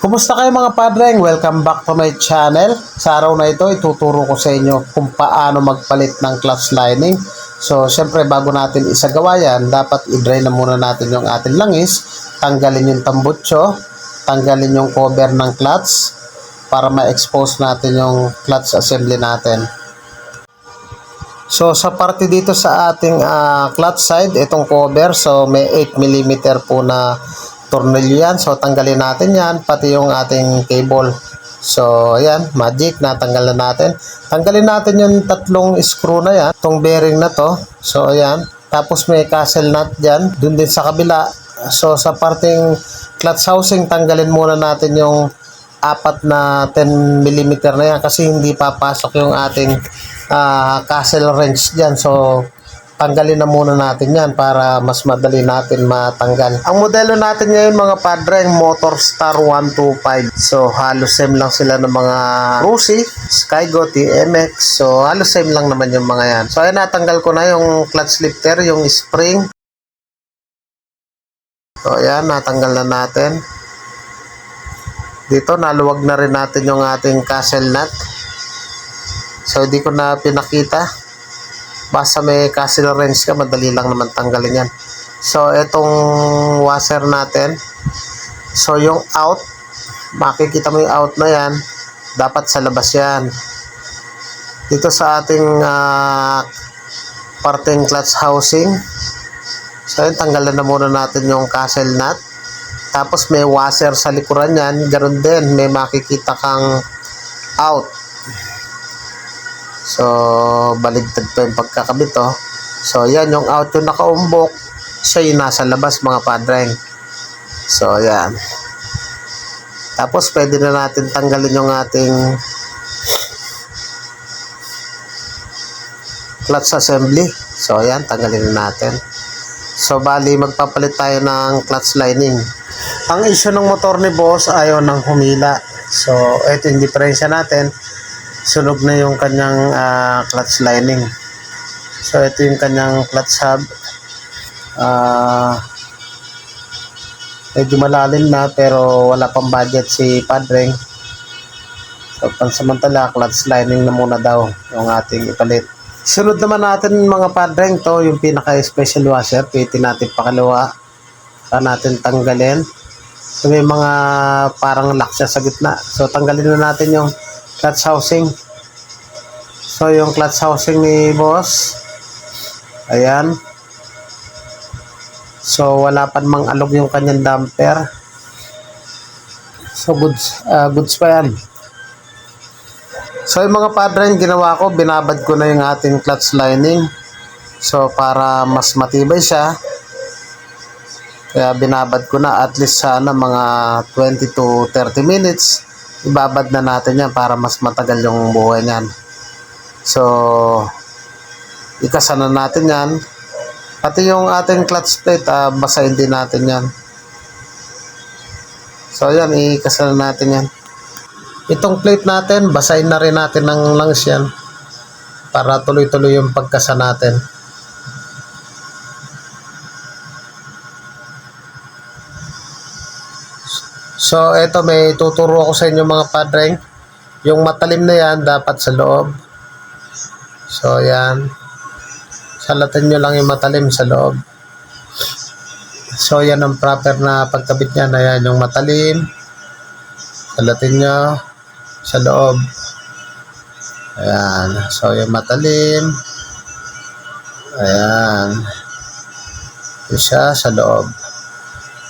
Kumusta kayo mga padreng? Welcome back to my channel. Sa araw na ito, ituturo ko sa inyo kung paano magpalit ng clutch lining. So, syempre bago natin isagawa yan, dapat i-drain na muna natin yung ating langis, tanggalin yung tambutso, tanggalin yung cover ng clutch para ma-expose natin yung clutch assembly natin. So sa parte dito sa ating ah, clutch side, itong cover, so may 8mm po na tornilyo yan. So tanggalin natin yan, pati yung ating cable. So ayan, magic, natanggal na natin. Tanggalin natin yung tatlong screw na yan, itong bearing na to. So ayan, tapos may castle nut dyan, dun din sa kabila. So sa parting clutch housing, tanggalin muna natin yung apat na 10 mm na yan kasi hindi papasok yung ating ah, castle wrench dyan. So, tanggalin na muna natin yan para mas madali natin matanggal. Ang modelo natin ngayon mga padre, Motor Star 125. So, halos same lang sila ng mga Rusi, Skygo, TMX. So, halos same lang naman yung mga yan. So, ayan, natanggal ko na yung clutch lifter, yung spring. So, ayan, natanggal na natin. Dito, naluwag na rin natin yung ating castle nut. So, hindi ko na pinakita. Basta may castle wrench ka, madali lang naman tanggalin yan. So, itong washer natin. So, yung out, makikita mo yung out na yan, dapat sa labas yan. Dito sa ating ah, parting clutch housing. So, yun, tanggalan na muna natin yung castle nut. Tapos may washer sa likuran yan. Ganun din, may makikita kang out. So, baligtad pa yung pagkakabit, oh. So, yan, yung out yung nakaumbok, siya yung nasa labas, mga padreng. So, yan. Tapos, pwede na natin tanggalin yung ating clutch assembly. So, yan, tanggalin na natin. So, bali, magpapalit tayo ng clutch lining. Ang issue ng motor ni boss, ayaw nang humila. So, ito yung diferensya natin sunog na yung kanyang ah, clutch lining. So ito yung kanyang clutch hub. Ah medyo malalim na pero wala pang budget si Padreng. So pansamantala clutch lining na muna daw yung ating ipalit. Sunod naman natin mga Padreng to yung pinaka special washer. Pwede natin pakalawa. Saan natin tanggalin. So may mga parang lock sa gitna. So tanggalin na natin yung clutch housing. So, yung clutch housing ni boss. Ayan. So, wala pa mang alog yung kanyang damper. So, goods, ah, goods pa yan. So, yung mga padre ginawa ko, binabad ko na yung ating clutch lining. So, para mas matibay siya. Kaya binabad ko na at least sana mga 20 to 30 minutes ibabad na natin yan para mas matagal yung buhay niyan. So, ikasa na natin yan. Pati yung ating clutch plate, ah, basahin din natin yan. So, yan, ikasa na natin yan. Itong plate natin, basahin na rin natin ng langs yan para tuloy-tuloy yung pagkasa natin. So, eto may tuturo ako sa inyo mga padreng. Yung matalim na yan, dapat sa loob. So, yan. Salatan nyo lang yung matalim sa loob. So, yan ang proper na pagkabit niya. Ayan, yung matalim. Salatin nyo sa loob. Ayan. So, yung matalim. Ayan. Siya sa loob.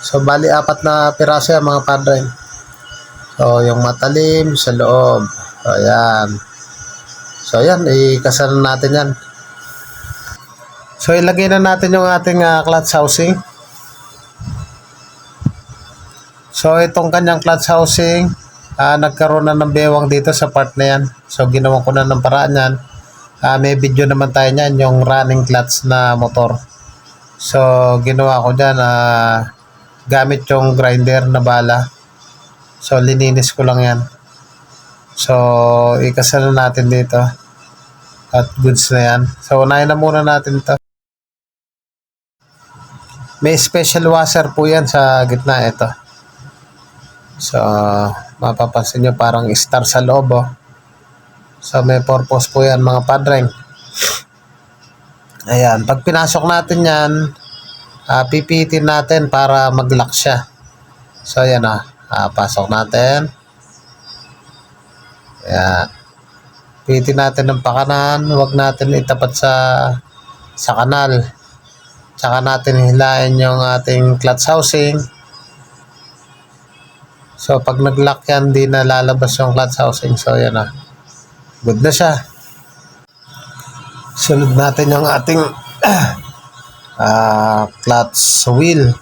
So, bali apat na piraso yan mga padre. So, yung matalim sa loob. So, ayan. So, ayan. Ikasal natin yan. So, ilagay na natin yung ating uh, clutch housing. So, itong kanyang clutch housing, ah, nagkaroon na ng bewang dito sa part na yan. So, ginawa ko na ng paraan yan. Ah, may video naman tayo niyan, yung running clutch na motor. So, ginawa ko dyan, ah, gamit yung grinder na bala. So, lininis ko lang yan. So, ikasal na natin dito. At goods na yan. So, unahin na muna natin to. May special washer po yan sa gitna. Ito. So, mapapansin nyo parang star sa loob oh. So, may purpose po yan mga padreng. Ayan, pag pinasok natin yan, ah, pipitin natin para mag-lock siya. So, ayan ah, Ah, pasok natin. Ayan. Pitin natin ng pakanan, huwag natin itapat sa sa kanal. Tsaka natin hilain yung ating clutch housing. So, pag nag-lock yan, di na lalabas yung clutch housing. So, yan na. Good na siya. Sunod natin yung ating ah clutch wheel.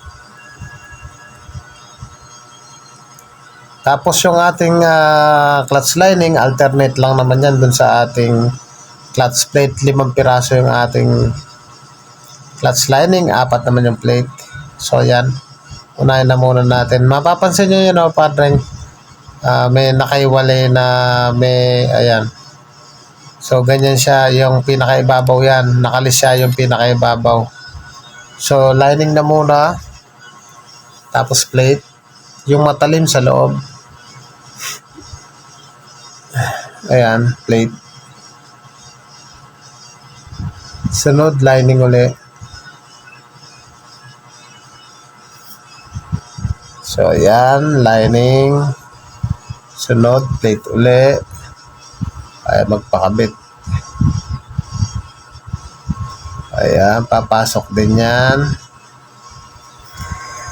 Tapos yung ating ah, clutch lining, alternate lang naman yan dun sa ating clutch plate. Limang piraso yung ating clutch lining, apat naman yung plate. So, yan. Unahin na muna natin. Mapapansin nyo yun, oh, padreng. Ah, may nakaiwalay na may, ayan. So, ganyan siya. Yung pinakaibabaw yan. Nakalis siya yung pinakaibabaw. So, lining na muna. Tapos plate. Yung matalim sa loob. Ayan, plate. Sunod, lining uli. So, ayan, lining. Sunod, plate uli. Ay, magpakabit. Ayan, papasok din yan.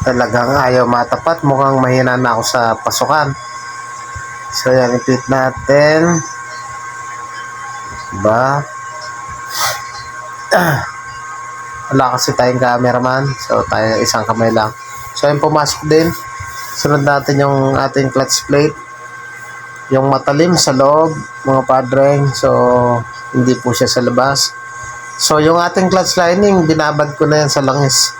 Talagang ayaw matapat. Mukhang mahina na ako sa pasukan. So, yan, ipit natin. Diba? Wala kasi tayong cameraman. So, tayo isang kamay lang. So, yung pumasok din. Sunod natin yung ating clutch plate. Yung matalim sa loob, mga padreng. So, hindi po siya sa labas. So, yung ating clutch lining, binabad ko na yan sa langis.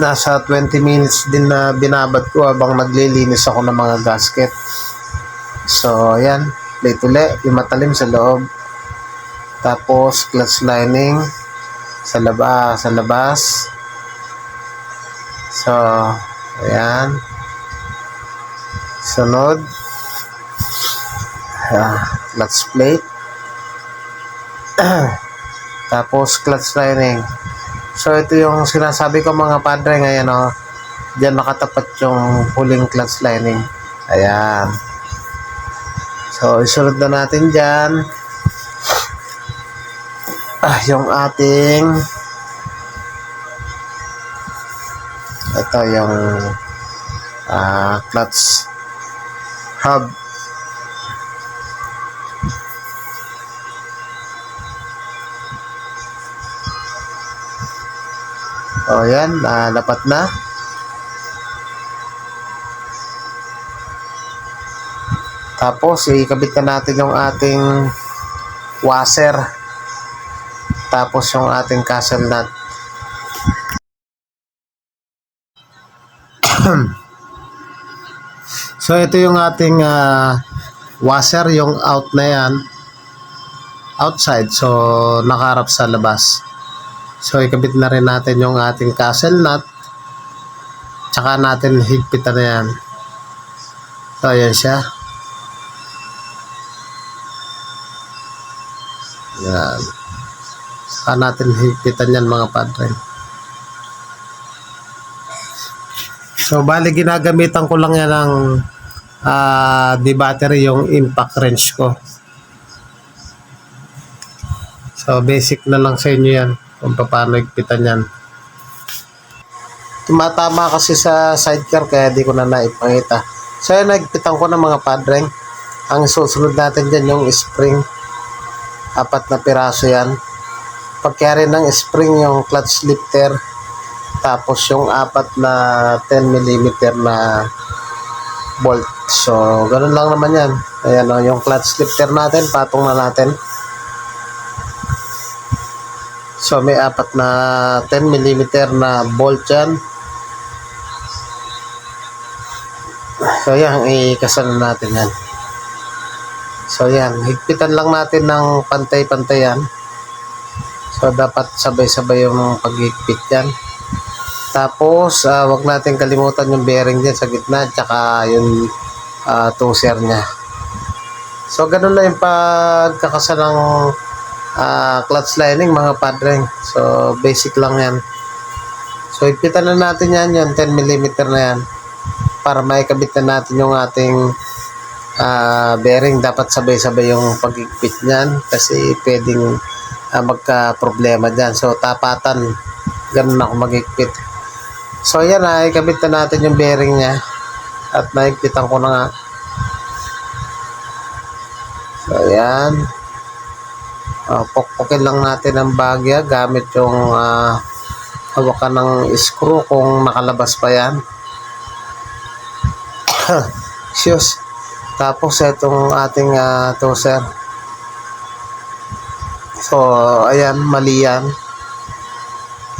Nasa 20 minutes din na binabad ko habang naglilinis ako ng mga gasket. So, ayan. Plate uli. Yung matalim sa loob. Tapos, clutch lining sa labas. Sa labas. So, ayan. Sunod. Ah, clutch plate. Tapos, clutch lining. So, ito yung sinasabi ko mga padre ngayon, oh. Diyan nakatapat yung huling clutch lining. Ayan. So, isunod na natin dyan. Ah, yung ating ito yung ah, clutch hub o yan ah, dapat na tapos ikabit na natin yung ating washer tapos yung ating castle nut So ito yung ating ah, washer, yung out na yan. Outside, so nakaharap sa labas. So ikabit na rin natin yung ating castle nut. Tsaka natin higpitan na yan. So ayan siya. Yan. Saka natin higpitan yan mga padre. So, bali ginagamitan ko lang yan ng ah di battery yung impact wrench ko. So, basic na lang sa inyo yan kung paano higpitan yan. Tumatama kasi sa sidecar kaya di ko na naipangita. So, yan, nagpitan ko ng mga padreng. Ang susunod natin dyan yung spring. Apat na piraso yan. Pagkaya ng spring yung clutch lifter. Tapos yung apat na 10 mm na bolt. So, ganun lang naman yan. Ayan o, yung clutch lifter natin, patong na natin. So, may apat na 10 mm na bolt yan. So, yan, ikasal na natin yan. So, yan, higpitan lang natin ng pantay-pantay yan. So, dapat sabay-sabay yung paghigpit yan. Tapos, ah, wag natin kalimutan yung bearing dyan sa gitna, tsaka yung ah, toser niya. So, ganun lang yung pagkakasa ng ah, clutch lining, mga padreng. So, basic lang yan. So, ipitan na natin yan, yung 10mm na yan. Para maikabit na natin yung ating ah, bearing. Dapat sabay-sabay yung pag-ikpit niyan kasi pwedeng ah, magka-problema dyan. So, tapatan. Ganun ako mag-ikpit. So, ayan na. Ikabit na natin yung bearing niya. At naikpitan ko na nga. So, ayan. Uh, pukpukin lang natin ang bagya gamit yung ah, hawakan ng screw kung nakalabas pa yan. Shoes. Tapos itong ating uh, toaster. So, ayan, mali yan.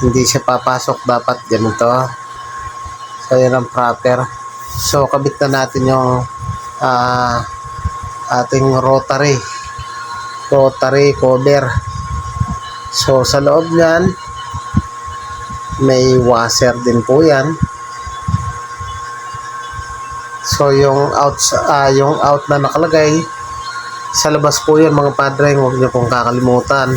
Hindi siya papasok. Dapat ganito. So, ayan ang proper. So, kabit na natin yung ah, ating rotary. Rotary cover. So, sa loob niyan, may washer din po yan. So yung out ah, yung out na nakalagay sa labas po yan mga padre, huwag niyo pong kakalimutan.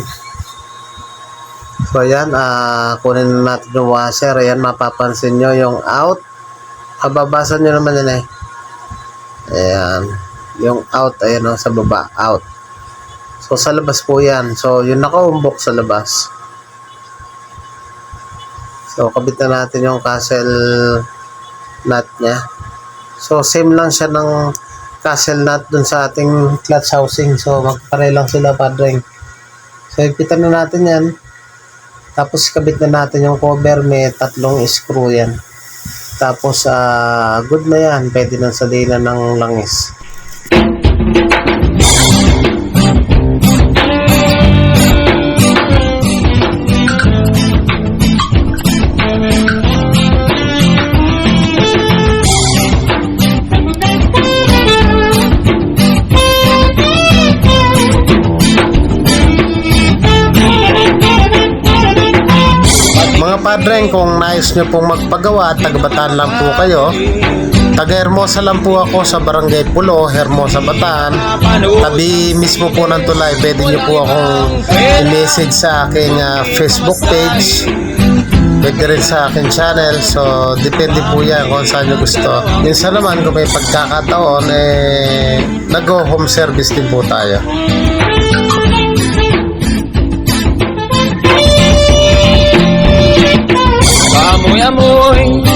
So ayan, ah, kunin na natin yung washer. Ayan, mapapansin nyo yung out. Ababasa nyo naman yan eh. Ayan. Yung out, ayan o, sa baba, out. So sa labas po yan. So yung nakaumbok sa labas. So kabit na natin yung castle nut niya. So, same lang siya ng castle nut dun sa ating clutch housing. So, magpare lang sila padring. So, ipitan na natin yan. Tapos, kabit na natin yung cover. May tatlong screw yan. Tapos, ah good na yan. Pwede nang salinan ng langis. Padreng, kung nais nyo pong magpagawa, tagabataan lang po kayo. Taga Hermosa lang po ako sa Barangay Pulo, Hermosa Bataan. Tabi mismo po ng tulay, pwede nyo po akong i-message sa aking ah, Facebook page. Pwede rin sa aking channel. So, depende po yan kung saan nyo gusto. Minsan naman, kung may pagkakataon, eh, nag-home service din po tayo. ruim amor.